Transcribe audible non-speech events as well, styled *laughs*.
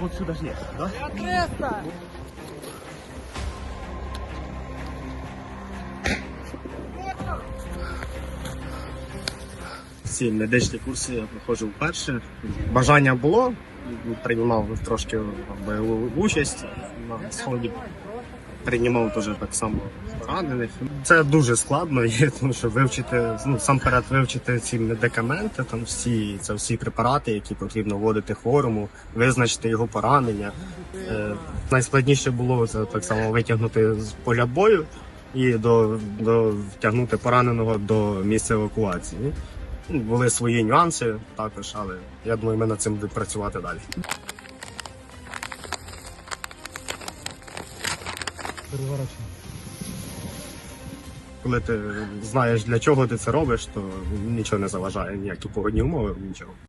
Вот сюда же нет, да? Ці медичні курси я проходжу вперше. Бажання було, приймав трошки бойову участь на сході. Приймав теж так само поранених. Це дуже складно, *laughs* є, тому що вивчити, ну сам перед вивчити ці медикаменти, там всі це всі препарати, які потрібно вводити хворому, визначити його поранення. Е, найскладніше було це так само витягнути з поля бою і до, до втягнути пораненого до місця евакуації. Ну, Були свої нюанси також, але я думаю, ми над цим будемо працювати далі. Коли ти знаєш для чого ти це робиш, то нічого не заважає, ніякі погодні умови, нічого.